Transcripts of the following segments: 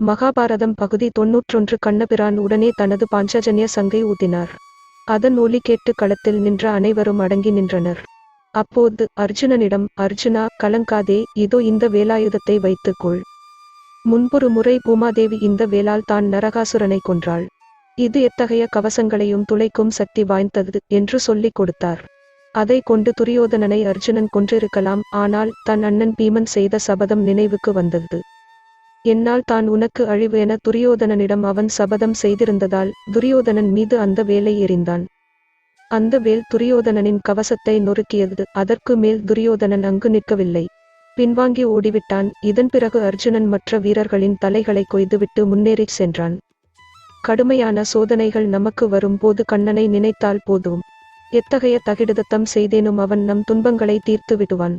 மகாபாரதம் பகுதி தொன்னூற்றொன்று கண்ணபிரான் உடனே தனது பாஞ்சஜன்ய சங்கை ஊதினார் அதன் ஒலி கேட்டு களத்தில் நின்ற அனைவரும் அடங்கி நின்றனர். அப்போது அர்ஜுனனிடம் அர்ஜுனா கலங்காதே இதோ இந்த வேலாயுதத்தை வைத்துக்கொள். முன்பொரு முறை பூமாதேவி இந்த வேலால் தான் நரகாசுரனை கொன்றாள். இது எத்தகைய கவசங்களையும் துளைக்கும் சக்தி வாய்ந்தது என்று சொல்லிக் கொடுத்தார். அதை கொண்டு துரியோதனனை அர்ஜுனன் கொன்றிருக்கலாம் ஆனால் தன் அண்ணன் பீமன் செய்த சபதம் நினைவுக்கு வந்தது. என்னால் தான் உனக்கு அழிவு என துரியோதனனிடம் அவன் சபதம் செய்திருந்ததால் துரியோதனன் மீது அந்த வேலை எறிந்தான் அந்த வேல் துரியோதனனின் கவசத்தை நொறுக்கியது. அதற்கு மேல் துரியோதனன் அங்கு நிற்கவில்லை. பின்வாங்கி ஓடிவிட்டான். இதன் பிறகு அர்ஜுனன் மற்ற வீரர்களின் தலைகளை கொய்துவிட்டு முன்னேறிச் சென்றான். கடுமையான சோதனைகள் நமக்கு வரும்போது கண்ணனை நினைத்தால் போதும். எத்தகைய தகிடுதத்தம் செய்தேனும் அவன் நம் துன்பங்களை தீர்த்து விடுவான்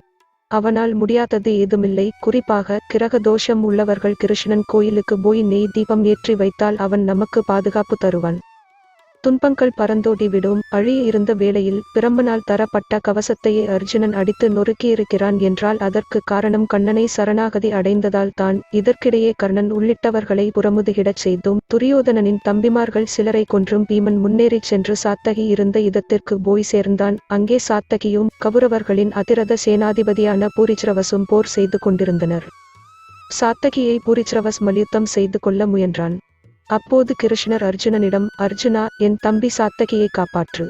அவனால் முடியாதது ஏதுமில்லை. குறிப்பாக கிரக தோஷம் உள்ளவர்கள் கிருஷ்ணன் கோயிலுக்கு போய் நெய் தீபம் ஏற்றி வைத்தால் அவன் நமக்கு பாதுகாப்பு தருவான். துன்பங்கள் பறந்தோடி விடும். அழிய இருந்த வேளையில் பிரம்மனால் தரப்பட்ட கவசத்தையே அர்ஜுனன் அடித்து நொறுக்கியிருக்கிறான் என்றால் அதற்கு காரணம் கண்ணனை சரணாகதி அடைந்ததால் தான். இதற்கிடையே கர்ணன் உள்ளிட்டவர்களை புறமுதுகிடச் செய்தும் துரியோதனனின் தம்பிமார்கள் சிலரை கொன்றும் பீமன் முன்னேறிச் சென்று சாத்தகி இருந்த இதத்திற்கு போய் சேர்ந்தான். அங்கே சாத்தகியும் கவுரவர்களின் அதிரத சேனாதிபதியான பூரிச்ரவசும் போர் செய்து கொண்டிருந்தனர். சாத்தகியை பூரிச்ரவஸ் மல்யுத்தம் செய்து கொள்ள முயன்றான். அப்போது கிருஷ்ணர் அர்ஜுனனிடம் அர்ஜுனா என் தம்பி சாத்தகியை காப்பாற்று.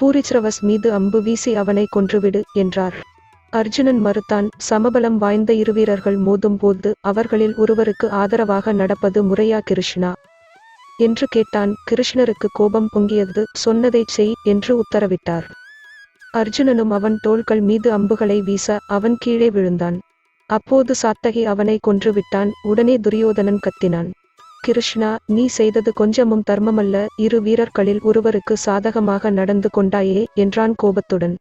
பூரிச்ரவஸ் மீது அம்பு வீசி அவனை கொன்றுவிடு என்றார். அர்ஜுனன் மறுத்தான் சமபலம் வாய்ந்த இருவீரர்கள் மோதும் போது அவர்களில் ஒருவருக்கு ஆதரவாக நடப்பது முறையா கிருஷ்ணா? என்று கேட்டான். கிருஷ்ணருக்கு கோபம் பொங்கியது சொன்னதைச் செய் என்று உத்தரவிட்டார். அர்ஜுனனும் அவன் தோள்கள் மீது அம்புகளை வீச அவன் கீழே விழுந்தான். அப்போது சாத்தகி அவனை கொன்றுவிட்டான் உடனே துரியோதனன் கத்தினான். கிருஷ்ணா நீ செய்தது கொஞ்சமும் தர்மமல்ல. இரு வீரர்களில் ஒருவருக்கு சாதகமாக நடந்து கொண்டாயே என்றான் கோபத்துடன்.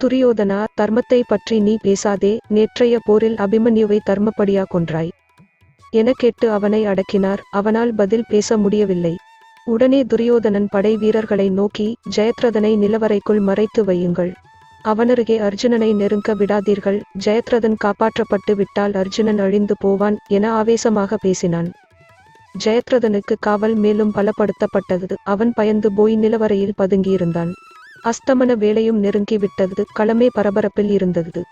துரியோதனா தர்மத்தை பற்றி நீ பேசாதே. நேற்றைய போரில் அபிமன்யுவை தர்மப்படியா கொன்றாய். என கேட்டு அவனை அடக்கினார். அவனால் பதில் பேச முடியவில்லை. உடனே துரியோதனன் படை வீரர்களை நோக்கி ஜெயத்ரதனை நிலவரைக்குள் மறைத்து வையுங்கள். அவனருகே அர்ஜுனனை நெருங்க விடாதீர்கள். ஜெயத்ரதன் காப்பாற்றப்பட்டு விட்டால் அர்ஜுனன் அழிந்து போவான் என ஆவேசமாக பேசினான். ஜெயத்ரதனுக்கு காவல் மேலும் பலப்படுத்தப்பட்டது. அவன் பயந்து போய் நிலவரையில் பதுங்கியிருந்தான். அஸ்தமன வேலையும் நெருங்கிவிட்டது களமே பரபரப்பில் இருந்தது.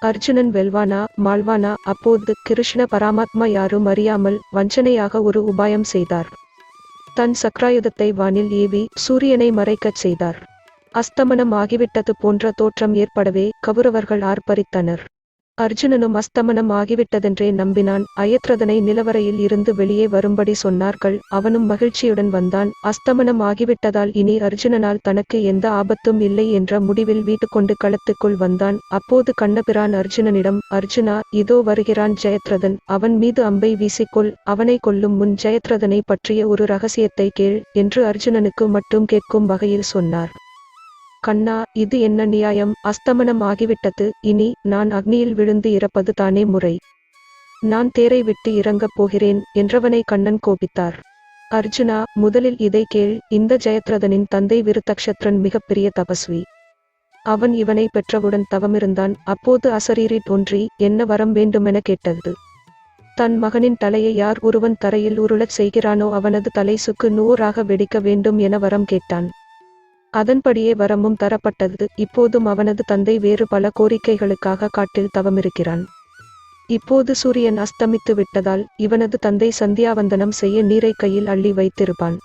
அர்ஜுனன் வெல்வானா மால்வானா அப்போது கிருஷ்ண பராமாத்மா யாரும் அறியாமல் வஞ்சனையாக ஒரு உபாயம் செய்தார். தன் சக்ராயுதத்தை வானில் ஏவி சூரியனை மறைக்கச் செய்தார். அஸ்தமனம் ஆகிவிட்டது போன்ற தோற்றம் ஏற்படவே கவுரவர்கள் ஆர்ப்பரித்தனர். அர்ஜுனனும் அஸ்தமனம் ஆகிவிட்டதென்றே நம்பினான். அயத்ரதனை நிலவரையில் இருந்து வெளியே வரும்படி சொன்னார்கள். அவனும் மகிழ்ச்சியுடன் வந்தான். அஸ்தமனம் ஆகிவிட்டதால் இனி அர்ஜுனனால் தனக்கு எந்த ஆபத்தும் இல்லை என்ற முடிவில் வீட்டுக்கொண்டு களத்துக்குள் வந்தான். அப்போது கண்ணபிரான் அர்ஜுனனிடம் அர்ஜுனா இதோ வருகிறான் ஜெயத்ரதன். அவன் மீது அம்பை வீசிக்கொள். அவனை கொல்லும் முன் ஜெயத்ரதனை பற்றிய ஒரு ரகசியத்தை கேள் என்று அர்ஜுனனுக்கு மட்டும் கேட்கும் வகையில் சொன்னார். கண்ணா இது என்ன நியாயம்? அஸ்தமனம் ஆகிவிட்டது இனி நான் அக்னியில் விழுந்து இறப்பது தானே முறை. நான் தேரை விட்டு இறங்கப் போகிறேன் என்றவனை கண்ணன் கோபித்தார். அர்ஜுனா முதலில் இதை கேள். இந்த ஜெயத்ரதனின் தந்தை விருத்தக்ஷத்ரன் மிகப்பெரிய தபஸ்வி. அவன் இவனை பெற்றவுடன் தவமிருந்தான். அப்போது அசரீரி தோன்றி என்ன வரம் வேண்டுமென கேட்டது? தன் மகனின் தலையை யார் ஒருவன் தரையில் உருளச் செய்கிறானோ அவனது தலை சுக்கு நூறாக வெடிக்க வேண்டும் என வரம் கேட்டான். அதன்படியே வரமும் தரப்பட்டது. இப்போதும் அவனது தந்தை வேறு பல கோரிக்கைகளுக்காக காட்டில் தவமிருக்கிறான். இப்போது சூரியன் அஸ்தமித்து விட்டதால் இவனது தந்தை சந்தியாவந்தனம் செய்ய நீரை கையில் அள்ளி வைத்திருப்பான்.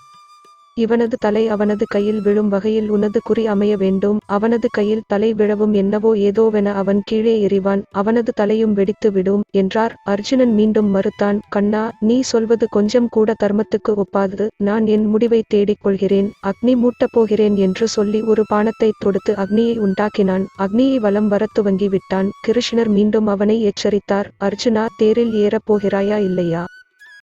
இவனது தலை அவனது கையில் விழும் வகையில் உனது குறி அமைய வேண்டும். அவனது கையில் தலை விழவும் என்னவோ ஏதோவென அவன் கீழே எறிவான். அவனது தலையும் வெடித்து விடும் என்றார். அர்ஜுனன் மீண்டும் மறுத்தான் கண்ணா நீ சொல்வது கொஞ்சம் கூட தர்மத்துக்கு ஒப்பாதது. நான் என் முடிவை தேடிக் கொள்கிறேன். அக்னி மூட்டப் போகிறேன் என்று சொல்லி ஒரு பானத்தை தொடுத்து அக்னியை உண்டாக்கினான். அக்னியை வலம் வரத் துவங்கி விட்டான் கிருஷ்ணர் மீண்டும் அவனை எச்சரித்தார். அர்ஜுனா தேரில் ஏறப் போகிறாயா இல்லையா?